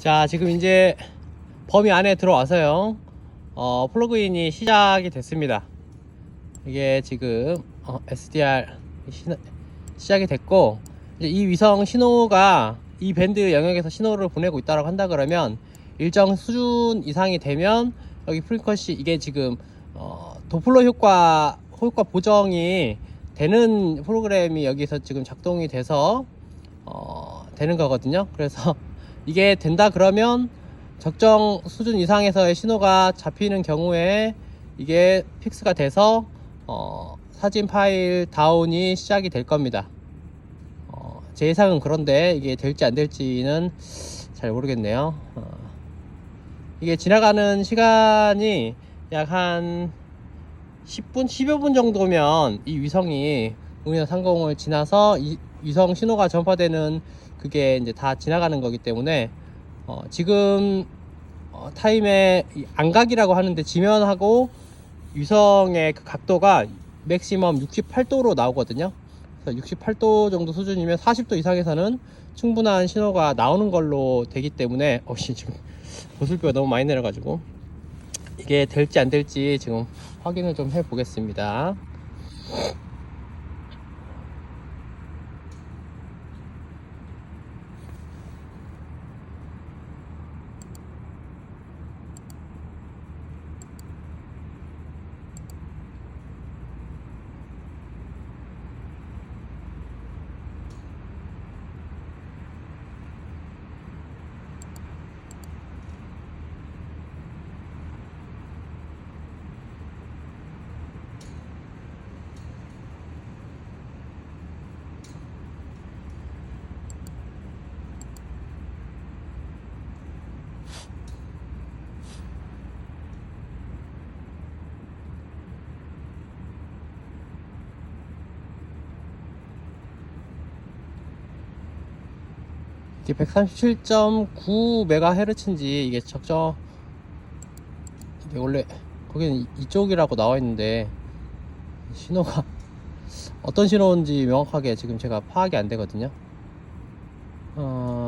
자, 지금 이제 범위 안에 들어와서요. 어, 플러그인이 시작이 됐습니다. 이게 지금 어, SDR 신- 시작이 됐고 이 위성 신호가 이 밴드 영역에서 신호를 보내고 있다고 한다 그러면 일정 수준 이상이 되면 여기 프리퀀시 이게 지금 어, 도플러 효과 효과 보정이 되는 프로그램이 여기서 지금 작동이 돼서 어, 되는 거거든요. 그래서 이게 된다 그러면 적정 수준 이상에서의 신호가 잡히는 경우에 이게 픽스가 돼서 어, 사진 파일 다운이 시작이 될 겁니다. 어, 제 예상은 그런데 이게 될지 안 될지는 잘 모르겠네요. 어, 이게 지나가는 시간이 약 한 10분, 10여 분 정도면 이 위성이 우리나라 상공을 지나서 이 위성 신호가 전파되는 그게 이제 다 지나가는 거기 때문에 어, 지금 어, 타임의 이 안각이라고 하는데 지면하고 위성의 그 각도가 맥시멈 68도로 나오거든요. 그래서 68도 정도 수준이면 40도 이상에서는 충분한 신호가 나오는 걸로 되기 때문에 어씨 지금 보슬비가 너무 많이 내려가지고 이게 될지 안 될지 지금 확인을 좀 해보겠습니다. 137.9MHz인지 이게 적정 이게 원래 거기는 이- 이쪽이라고 나와 있는데 신호가 어떤 신호인지 명확하게 지금 제가 파악이 안 되거든요. 어,